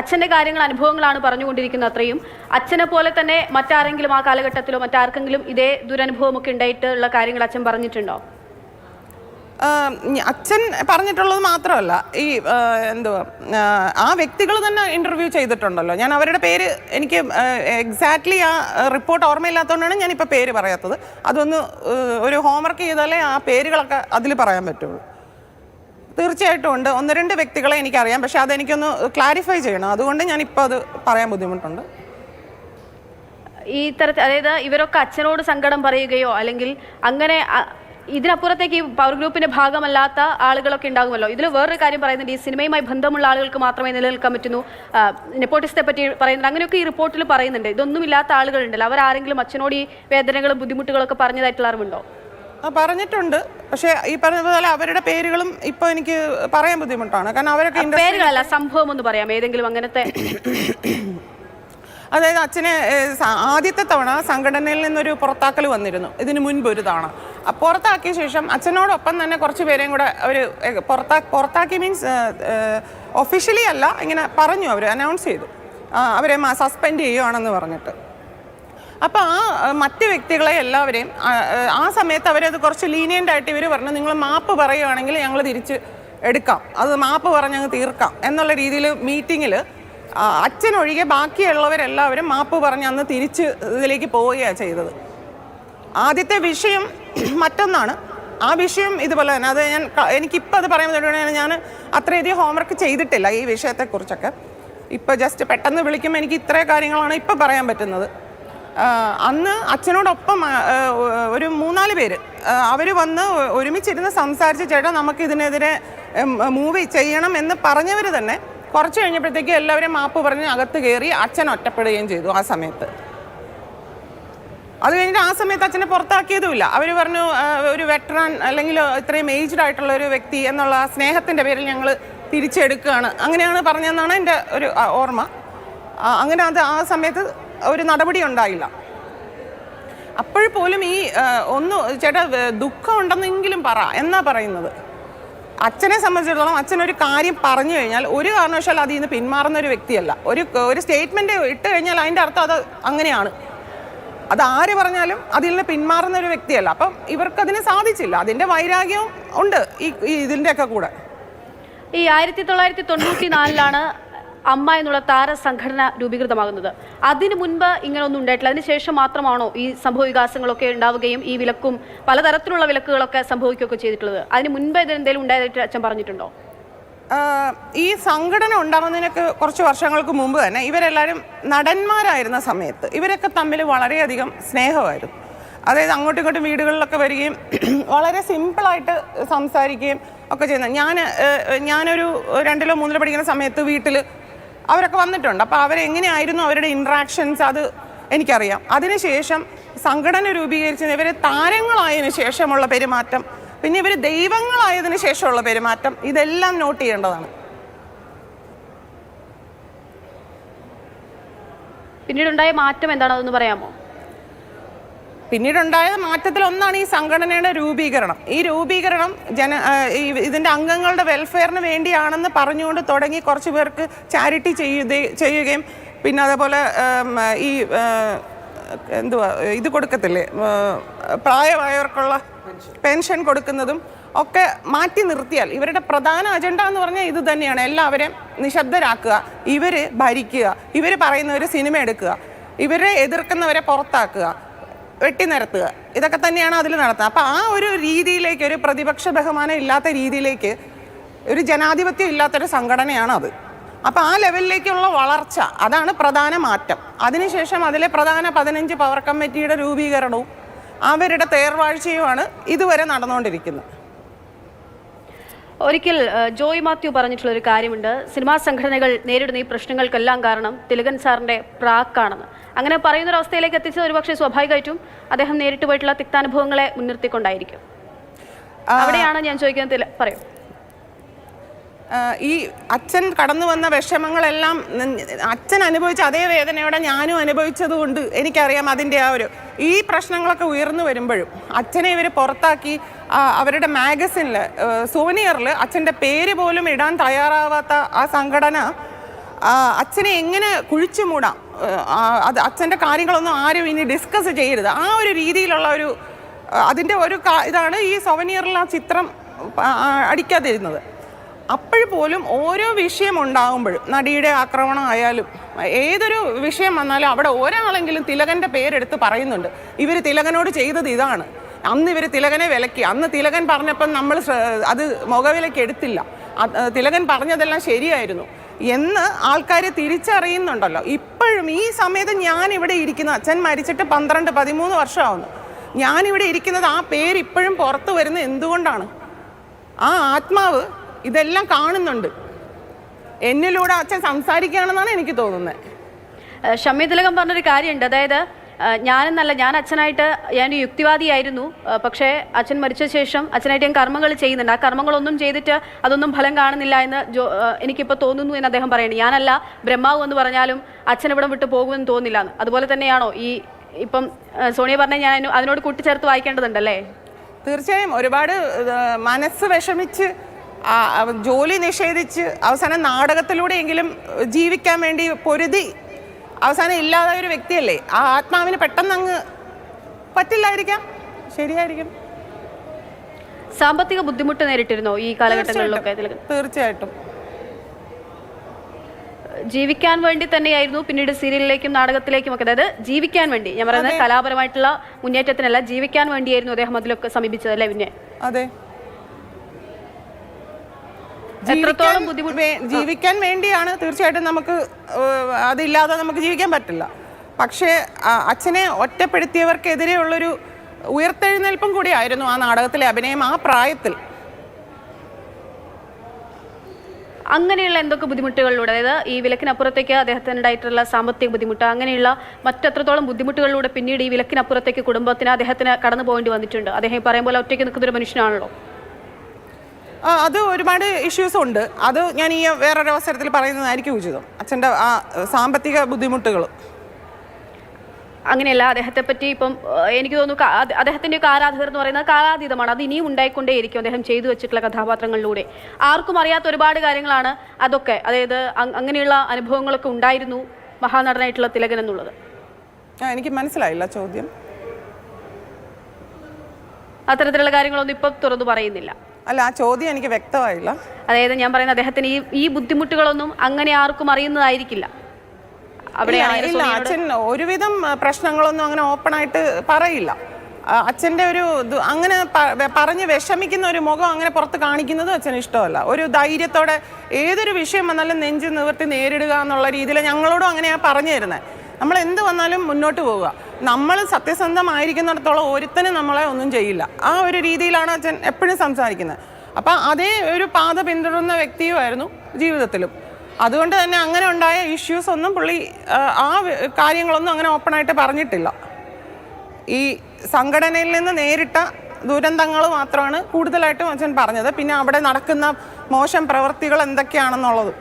അച്ഛന്റെ കാര്യങ്ങൾ അനുഭവങ്ങളാണ് പറഞ്ഞുകൊണ്ടിരിക്കുന്നത് അത്രയും. അച്ഛനെ പോലെ തന്നെ മറ്റാരെങ്കിലും ആ കാലഘട്ടത്തിലോ മറ്റാർക്കെങ്കിലും ഇതേ ദുരനുഭവമൊക്കെ ഉണ്ടായിട്ടുള്ള കാര്യങ്ങൾ അച്ഛൻ പറഞ്ഞിട്ടുണ്ടോ? അച്ഛൻ പറഞ്ഞിട്ടുള്ളത് മാത്രമല്ല. ഈ എന്തുവാ ആ, വ്യക്തികൾ തന്നെ ഇന്റർവ്യൂ ചെയ്തിട്ടുണ്ടല്ലോ. ഞാൻ അവരുടെ പേര് എനിക്ക് എക്സാക്ട്ലി ആ റിപ്പോർട്ട് ഓർമ്മയില്ലാത്തതുകൊണ്ടാണ് ഞാനിപ്പോൾ പേര് പറയാത്തത്. അതൊന്ന് ഒരു ഹോംവർക്ക് ചെയ്താലേ ആ പേരുകളൊക്കെ അതിൽ പറയാൻ പറ്റുള്ളൂ. തീർച്ചയായിട്ടും ഉണ്ട്. ഒന്ന് രണ്ട് വ്യക്തികളെ എനിക്കറിയാം. പക്ഷെ അതെനിക്കൊന്ന് ക്ലാരിഫൈ ചെയ്യണം. അതുകൊണ്ട് ഞാൻ ഇപ്പോൾ അത് പറയാൻ ബുദ്ധിമുട്ടുണ്ട്. ഈ തരത്തിൽ അതായത് ഇവരൊക്കെ അച്ഛനോട് സങ്കടം പറയുകയോ അല്ലെങ്കിൽ അങ്ങനെ ഇതിനപ്പുറത്തേക്ക് ഈ പവർ ഗ്രൂപ്പിന്റെ ഭാഗമല്ലാത്ത ആളുകളൊക്കെ ഉണ്ടാകുമല്ലോ. ഇതിൽ വേറൊരു കാര്യം പറയുന്നുണ്ട്. ഈ സിനിമയുമായി ബന്ധമുള്ള ആളുകൾക്ക് മാത്രമേ നിലനിൽക്കാൻ പറ്റുന്നു. നെപ്പോട്ടിസത്തെ പറ്റി പറയുന്നുണ്ട്. അങ്ങനെയൊക്കെ ഈ റിപ്പോർട്ടിൽ പറയുന്നുണ്ട്. ഇതൊന്നും ഇല്ലാത്ത ആളുകളുണ്ടല്ലോ. അവരാരെങ്കിലും അച്ഛനോട് ഈ വേദനകളും ബുദ്ധിമുട്ടുകളൊക്കെ പറഞ്ഞതായിട്ടുള്ള അറിവുണ്ടോ? പറഞ്ഞിട്ടുണ്ട്. പക്ഷേ ഈ പറഞ്ഞ പോലെ അവരുടെ പേരുകളും ഇപ്പൊ എനിക്ക് പറയാൻ ബുദ്ധിമുട്ടാണ്. കാരണം അവരൊക്കെ പേരുകളല്ല സംഭവം ഒന്ന് പറയാം. ഏതെങ്കിലും അങ്ങനത്തെ അതായത് അച്ഛന് ആദ്യത്തെ തവണ സംഘടനയിൽ നിന്നൊരു പുറത്താക്കൽ വന്നിരുന്നു. ഇതിന് മുൻപ് ഒരു തവണ. പുറത്താക്കിയ ശേഷം അച്ഛനോടൊപ്പം തന്നെ കുറച്ച് പേരെയും കൂടെ അവർ പുറത്താ പുറത്താക്കി മീൻസ് ഒഫീഷ്യലി അല്ല ഇങ്ങനെ പറഞ്ഞു അവർ അനൗൺസ് ചെയ്തു. അവരെ സസ്പെൻഡ് ചെയ്യുവാണെന്ന് പറഞ്ഞിട്ട്. അപ്പോൾ ആ മറ്റു വ്യക്തികളെ എല്ലാവരെയും ആ, സമയത്ത് അവരത് കുറച്ച് ലീനിയന്റ് ആയിട്ട് ഇവർ പറഞ്ഞു നിങ്ങൾ മാപ്പ് പറയുവാണെങ്കിൽ ഞങ്ങൾ തിരിച്ച് എടുക്കാം. അത് മാപ്പ് പറഞ്ഞ് അങ്ങ് തീർക്കാം. എന്നുള്ള രീതിയിൽ മീറ്റിങ്ങിൽ അച്ഛനൊഴികെ ബാക്കിയുള്ളവരെല്ലാവരും മാപ്പ് പറഞ്ഞ് അന്ന് തിരിച്ച് ഇതിലേക്ക് പോവുകയാണ് ചെയ്തത്. ആദ്യത്തെ വിഷയം മറ്റൊന്നാണ്. ആ വിഷയം ഇതുപോലെ തന്നെ. അത് ഞാൻ എനിക്കിപ്പോൾ അത് പറയാൻ തുടങ്ങിയാണ് ഞാൻ അത്രയധികം ഹോംവർക്ക് ചെയ്തിട്ടില്ല ഈ വിഷയത്തെക്കുറിച്ചൊക്കെ. ഇപ്പോൾ ജസ്റ്റ് പെട്ടെന്ന് വിളിക്കുമ്പോൾ എനിക്ക് ഇത്രയും കാര്യങ്ങളാണ് ഇപ്പോൾ പറയാൻ പറ്റുന്നത്. അന്ന് അച്ഛനോടൊപ്പം ഒരു മൂന്നാൽ പേര് അവർ വന്ന് ഒരുമിച്ചിരുന്ന് സംസാരിച്ച് ചേട്ടാ നമുക്ക് ഇതിനെതിരെ മൂവി ചെയ്യണം എന്ന് പറഞ്ഞവർ തന്നെ കുറച്ച് കഴിഞ്ഞപ്പോഴത്തേക്ക് എല്ലാവരും മാപ്പ് പറഞ്ഞ് അകത്ത് കയറി അച്ഛൻ ഒറ്റപ്പെടുകയും ചെയ്തു ആ സമയത്ത്. അത് കഴിഞ്ഞിട്ട് ആ സമയത്ത് അച്ഛനെ പുറത്താക്കിയതുമില്ല. അവർ പറഞ്ഞു ഒരു വെറ്ററാൻ അല്ലെങ്കിൽ ഇത്രയും ഏജ്ഡ് ആയിട്ടുള്ള ഒരു വ്യക്തി എന്നുള്ള സ്നേഹത്തിന്റെ പേരിൽ ഞങ്ങൾ തിരിച്ചെടുക്കുകയാണ്. അങ്ങനെയാണ് പറഞ്ഞതെന്നാണ് എന്റെ ഒരു ഓർമ്മ. അങ്ങനെ അത് ആ സമയത്ത് ഒരു നടപടി ഉണ്ടായില്ല. അപ്പോൾ പോലും ഈ ഒന്ന് ചേട്ടാ ദുഃഖം ഉണ്ടെന്നെങ്കിലും പറ. എന്നാ പറയുന്നത്? അച്ഛനെ സംബന്ധിച്ചിടത്തോളം അച്ഛൻ ഒരു കാര്യം പറഞ്ഞു കഴിഞ്ഞാൽ ഒരു കാരണവശാൽ അതിൽ നിന്ന് പിന്മാറുന്ന ഒരു വ്യക്തിയല്ല. ഒരു ഒരു സ്റ്റേറ്റ്മെന്റ് ഇട്ട് കഴിഞ്ഞാൽ അതിന്റെ അർത്ഥം അത് അങ്ങനെയാണ്. അത് ആര് പറഞ്ഞാലും അതിൽ നിന്ന് പിന്മാറുന്ന ഒരു വ്യക്തിയല്ല. അപ്പം ഇവർക്കതിന് സാധിച്ചില്ല. അതിന്റെ വൈരാഗ്യവും ഉണ്ട് ഈ ഇതിന്റെയൊക്കെ കൂടെ. ഈ ആയിരത്തി തൊള്ളായിരത്തി തൊണ്ണൂറ്റി നാലിലാണ് അമ്മ എന്നുള്ള താരസംഘടന രൂപീകൃതമാകുന്നത്. അതിനു മുൻപ് ഇങ്ങനെ ഒന്നും ഉണ്ടായിട്ടില്ല അതിനുശേഷം മാത്രമാണോ ഈ സംഭവ വികാസങ്ങളൊക്കെ ഉണ്ടാവുകയും ഈ വിലക്കും പലതരത്തിലുള്ള വിലക്കുകളൊക്കെ സംഭവിക്കുകയൊക്കെ ചെയ്തിട്ടുള്ളത്? അതിന് മുൻപ് ഇതെന്തെങ്കിലും ഉണ്ടായതായിട്ട് അച്ഛൻ പറഞ്ഞിട്ടുണ്ടോ? ഈ സംഘടന ഉണ്ടാകുന്നതിനൊക്കെ കുറച്ച് വർഷങ്ങൾക്ക് മുമ്പ് തന്നെ ഇവരെല്ലാവരും നടന്മാരായിരുന്ന സമയത്ത് ഇവരൊക്കെ തമ്മിൽ വളരെയധികം സ്നേഹമായിരുന്നു. അതായത് അങ്ങോട്ടും ഇങ്ങോട്ടും വീടുകളിലൊക്കെ വരികയും വളരെ സിമ്പിളായിട്ട് സംസാരിക്കുകയും ഒക്കെ ചെയ്യുന്നത് ഞാൻ ഞാനൊരു രണ്ടിലോ മൂന്നിലോ പഠിക്കുന്ന സമയത്ത് വീട്ടിൽ അവരൊക്കെ വന്നിട്ടുണ്ട്. അപ്പോൾ അവരെങ്ങനെയായിരുന്നു അവരുടെ ഇൻട്രാക്ഷൻസ് അത് എനിക്കറിയാം. അതിനുശേഷം സംഘടന രൂപീകരിച്ചത് ഇവർ താരങ്ങളായതിനു ശേഷമുള്ള പെരുമാറ്റം പിന്നെ ഇവർ ദൈവങ്ങളായതിനു ശേഷമുള്ള പെരുമാറ്റം ഇതെല്ലാം നോട്ട് ചെയ്യേണ്ടതാണ്. പിന്നീടുണ്ടായ മാറ്റം എന്താണ് അതൊന്ന് പറയാമോ? പിന്നീടുണ്ടായ മാറ്റത്തിൽ ഒന്നാണ് ഈ സംഘടനയുടെ രൂപീകരണം. ഈ രൂപീകരണം ജന ഇതിന്റെ അംഗങ്ങളുടെ വെൽഫെയറിന് വേണ്ടിയാണെന്ന് പറഞ്ഞുകൊണ്ട് തുടങ്ങി കുറച്ച് പേർക്ക് ചാരിറ്റി ചെയ്യുക ചെയ്യുകയും പിന്നെ അതേപോലെ ഈ എന്തുവാ ഇത് കൊടുക്കത്തില്ലേ പ്രായമായവർക്കുള്ള പെൻഷൻ കൊടുക്കുന്നതും ഒക്കെ മാറ്റി നിർത്തിയാൽ ഇവരുടെ പ്രധാന അജണ്ട എന്ന് പറഞ്ഞാൽ ഇത് തന്നെയാണ്. എല്ലാവരെയും നിശബ്ദരാക്കുക ഇവർ ഭരിക്കുക ഇവർ പറയുന്നവർ സിനിമ എടുക്കുക ഇവരെ എതിർക്കുന്നവരെ പുറത്താക്കുക വെട്ടിനിരത്തുക ഇതൊക്കെ തന്നെയാണ് അതിൽ നടത്തുന്നത് അപ്പോൾ ആ ഒരു രീതിയിലേക്ക് ഒരു പ്രതിപക്ഷ ബഹുമാനം ഇല്ലാത്ത രീതിയിലേക്ക് ഒരു ജനാധിപത്യം ഇല്ലാത്തൊരു സംഘടനയാണ് അത്. അപ്പോൾ ആ ലെവലിലേക്കുള്ള വളർച്ച അതാണ് പ്രധാന മാറ്റം. അതിനുശേഷം അതിലെ പ്രധാന പതിനഞ്ച് പവർ കമ്മിറ്റിയുടെ രൂപീകരണവും അവരുടെ തേർവാഴ്ചയുമാണ് ഇതുവരെ നടന്നുകൊണ്ടിരിക്കുന്നത്. ഒരിക്കൽ ജോയ് മാത്യു പറഞ്ഞിട്ടുള്ള ഒരു കാര്യമുണ്ട്. സിനിമാ സംഘടനകൾ നേരിടുന്ന ഈ പ്രശ്നങ്ങൾക്കെല്ലാം കാരണം തിലകൻ സാറിന്റെ പ്രാക്കാണെന്ന്. അങ്ങനെ പറയുന്ന ഒരു അവസ്ഥയിലേക്ക് എത്തിച്ചത് ഒരുപക്ഷെ സ്വാഭാവികമായിട്ടും അദ്ദേഹം നേരിട്ട് പോയിട്ടുള്ള തിക്താനുഭവങ്ങളെ മുൻനിർത്തിക്കൊണ്ടായിരിക്കും. അവിടെയാണ് ഞാൻ ചോദിക്കുന്നത് പറയൂ. ഈ അച്ഛൻ കടന്നു വന്ന വിഷമങ്ങളെല്ലാം അച്ഛൻ അനുഭവിച്ച അതേ വേദനയോടെ ഞാനും അനുഭവിച്ചതുകൊണ്ട് എനിക്കറിയാം അതിന്റെ ആ ഒരു ഈ പ്രശ്നങ്ങളൊക്കെ ഉയർന്നു വരുമ്പോഴും അച്ഛനെ ഇവർ പുറത്താക്കി അവരുടെ മാഗസിനിൽ സോനിയറിൽ അച്ഛന്റെ പേര് പോലും ഇടാൻ തയ്യാറാവാത്ത ആ സംഘടന അച്ഛനെ എങ്ങനെ കുഴിച്ചു മൂടാം? അത് അച്ഛന്റെ കാര്യങ്ങളൊന്നും ആരും ഇനി ഡിസ്കസ് ചെയ്യരുത്. ആ ഒരു രീതിയിലുള്ള ഒരു അതിന്റെ ഒരു ഇതാണ് ഈ സൊവനിയറിൽ ആ ചിത്രം അടിക്കാതിരുന്നത്. അപ്പോൾ പോലും ഓരോ വിഷയം ഉണ്ടാകുമ്പോഴും നടിയുടെ ആക്രമണം ആയാലും ഏതൊരു വിഷയം വന്നാലും അവിടെ ഒരാളെങ്കിലും തിലകന്റെ പേരെടുത്ത് പറയുന്നുണ്ട്. ഇവർ തിലകനോട് ചെയ്തത് ഇതാണ്. അന്ന് ഇവർ തിലകനെ വിലക്കി. അന്ന് തിലകൻ പറഞ്ഞപ്പം നമ്മൾ അത് മുഖവിലയ്ക്ക് എടുത്തില്ല. തിലകൻ പറഞ്ഞതെല്ലാം ശരിയായിരുന്നു. എന്ന് ആൾക്കാർ തിരിച്ചറിയുന്നുണ്ടല്ലോ. ഇപ്പോഴും ഈ സമയത്ത് ഞാൻ ഇവിടെ ഇരിക്കുന്ന അച്ഛൻ മരിച്ചിട്ട് പന്ത്രണ്ട് പതിമൂന്ന് വർഷമാവുന്നു. ഞാനിവിടെ ഇരിക്കുന്നത് ആ പേര് ഇപ്പോഴും പുറത്തു വരുന്നത് എന്തുകൊണ്ടാണ്? ആ ആത്മാവ് ഇതെല്ലാം കാണുന്നുണ്ട്. എന്നിലൂടെ അച്ഛൻ സംസാരിക്കുകയാണെന്നാണ് എനിക്ക് തോന്നുന്നത്. ഷമ്മി തിലകം പറഞ്ഞൊരു കാര്യമുണ്ട്. അതായത് ഞാനെന്നല്ല ഞാൻ അച്ഛനായിട്ട് ഞാൻ ഒരു യുക്തിവാദിയായിരുന്നു. പക്ഷേ അച്ഛൻ മരിച്ച ശേഷം അച്ഛനായിട്ട് ഞാൻ കർമ്മങ്ങൾ ചെയ്യുന്നുണ്ട്. ആ കർമ്മങ്ങളൊന്നും ചെയ്തിട്ട് അതൊന്നും ഫലം കാണുന്നില്ല എന്ന് ജോ എനിക്കിപ്പോൾ തോന്നുന്നു എന്ന് അദ്ദേഹം പറയുന്നത് ഞാനല്ല ബ്രഹ്മാവ് എന്ന് പറഞ്ഞാലും അച്ഛൻ ഇവിടെ വിട്ട് പോകുമെന്ന് തോന്നില്ല അതുപോലെ തന്നെയാണോ ഈ ഇപ്പം സോണിയ പറഞ്ഞ ഞാൻ അതിനോ- അതിനോട് കൂട്ടിച്ചേർത്ത് വായിക്കേണ്ടതുണ്ടല്ലേ? തീർച്ചയായും ഒരുപാട് മനസ്സ് വിഷമിച്ച് ജോലി നിഷേധിച്ച് അവസാനം നാടകത്തിലൂടെയെങ്കിലും ജീവിക്കാൻ വേണ്ടി പൊരുതി അവസാനം ഇല്ലാതായ ഒരു വ്യക്തിയല്ലേ? ആ ആത്മാവിന് പെട്ടെന്ന് അങ്ങ് പറ്റില്ലായിരിക്കാം? ശരിയായിരിക്കും. സാമ്പത്തിക ബുദ്ധിമുട്ട് നേരിട്ടിരുന്നോ ഈ കാലഘട്ടങ്ങളിലൊക്കെ? തീർച്ചയായിട്ടും. ജീവിക്കാൻ വേണ്ടി തന്നെയായിരുന്നു പിന്നീട് സീരിയലിലേക്കും നാടകത്തിലേക്കും ഒക്കെ. അതായത് ജീവിക്കാൻ വേണ്ടി. ഞാൻ പറയുന്നത് കലാപരമായിട്ടുള്ള മുന്നേറ്റത്തിനല്ല ജീവിക്കാൻ വേണ്ടിയായിരുന്നു അദ്ദേഹം അതിലൊക്കെ സമീപിച്ചത് അല്ലേ പിന്നെ? അതെ. എത്രത്തോളം ബുദ്ധിമുട്ട്? ജീവിക്കാൻ വേണ്ടിയാണ് തീർച്ചയായിട്ടും നമുക്ക് അതില്ലാതെ നമുക്ക് ജീവിക്കാൻ പറ്റില്ല. പക്ഷേ അച്ഛനെ ഒറ്റപ്പെടുത്തിയവർക്കെതിരെയുള്ളൊരു ഉയർത്തെഴുന്നേൽപ്പും കൂടിയായിരുന്നു ആ നാടകത്തിലെ അഭിനയം ആ പ്രായത്തിൽ. അങ്ങനെയുള്ള എന്തൊക്കെ ബുദ്ധിമുട്ടുകളിലൂടെ അതായത് ഈ വിലക്കിനപ്പുറത്തേക്ക് അദ്ദേഹത്തിനുണ്ടായിട്ടുള്ള സാമ്പത്തിക ബുദ്ധിമുട്ട് അങ്ങനെയുള്ള മറ്റെത്രത്തോളം ബുദ്ധിമുട്ടുകളിലൂടെ പിന്നീട് ഈ വിലക്കിനപ്പുറത്തേക്ക് കുടുംബത്തിന് അദ്ദേഹത്തിന് കടന്നു പോകേണ്ടി വന്നിട്ടുണ്ട്? അദ്ദേഹം പറയുമ്പോൾ ഒറ്റയ്ക്ക് നിൽക്കുന്ന ഒരു മനുഷ്യനാണല്ലോ. അത് ഒരുപാട് ഇഷ്യൂസ് ഉണ്ട്. അത് ഞാൻ ഈ വേറൊരു അവസരത്തിൽ പറയുന്നതായിരിക്കും ഉചിതം. അച്ഛന്റെ ആ സാമ്പത്തിക ബുദ്ധിമുട്ടുകൾ അങ്ങനെയല്ല അദ്ദേഹത്തെ പറ്റി ഇപ്പം എനിക്ക് തോന്നുന്നു അദ്ദേഹത്തിന്റെ ഒക്കെ ആരാധകർ എന്ന് പറയുന്നത് കാലാതീതമാണ്. അത് ഇനിയും ഉണ്ടായിക്കൊണ്ടേയിരിക്കും അദ്ദേഹം ചെയ്തു വെച്ചിട്ടുള്ള കഥാപാത്രങ്ങളിലൂടെ. ആർക്കും അറിയാത്ത ഒരുപാട് കാര്യങ്ങളാണ് അതൊക്കെ. അതായത് അങ്ങനെയുള്ള അനുഭവങ്ങളൊക്കെ ഉണ്ടായിരുന്നു മഹാനടനായിട്ടുള്ള തിലകൻ എന്നുള്ളത്. എനിക്ക് മനസ്സിലായില്ല ചോദ്യം. അത്തരത്തിലുള്ള കാര്യങ്ങളൊന്നും ഇപ്പം തുറന്നു പറയുന്നില്ല. അല്ല ആ ചോദ്യം എനിക്ക് വ്യക്തമായില്ല. അതായത് ഞാൻ പറയുന്ന അദ്ദേഹത്തിന് ഈ ഈ ബുദ്ധിമുട്ടുകളൊന്നും അങ്ങനെ ആർക്കും അറിയുന്നതായിരിക്കില്ല. ഇല്ല, ഇല്ല അച്ഛൻ ഒരുവിധം പ്രശ്നങ്ങളൊന്നും അങ്ങനെ ഓപ്പൺ ആയിട്ട് പറയില്ല. അച്ഛന്റെ ഒരു അങ്ങനെ പറഞ്ഞ് വിഷമിക്കുന്ന ഒരു മുഖം അങ്ങനെ പുറത്ത് കാണിക്കുന്നത് അച്ഛന് ഇഷ്ടമല്ല. ഒരു ധൈര്യത്തോടെ ഏതൊരു വിഷയം വന്നാലും നെഞ്ചു നിവർത്തി നേരിടുക എന്നുള്ള രീതിയിൽ ഞങ്ങളോടും അങ്ങനെയാണ് പറഞ്ഞു തരുന്നത് നമ്മൾ എന്ത് വന്നാലും മുന്നോട്ട് പോവുക. നമ്മൾ സത്യസന്ധമായിരിക്കുന്നിടത്തോളം ഒരുത്തനും നമ്മളെ ഒന്നും ചെയ്യില്ല. ആ ഒരു രീതിയിലാണ് അച്ഛൻ എപ്പോഴും സംസാരിക്കുന്നത്. അപ്പം അതേ ഒരു പാത പിന്തുടരുന്ന വ്യക്തിയുമായിരുന്നു ജീവിതത്തിലും. അതുകൊണ്ട് തന്നെ അങ്ങനെ ഉണ്ടായ ഇഷ്യൂസ് ഒന്നും പുള്ളി ആ, കാര്യങ്ങളൊന്നും അങ്ങനെ ഓപ്പണായിട്ട് പറഞ്ഞിട്ടില്ല. ഈ സംഘടനയിൽ നിന്ന് നേരിട്ട ദുരന്തങ്ങൾ മാത്രമാണ് കൂടുതലായിട്ടും അച്ഛൻ പറഞ്ഞത്. പിന്നെ അവിടെ നടക്കുന്ന മോശം പ്രവൃത്തികൾ എന്തൊക്കെയാണെന്നുള്ളത്.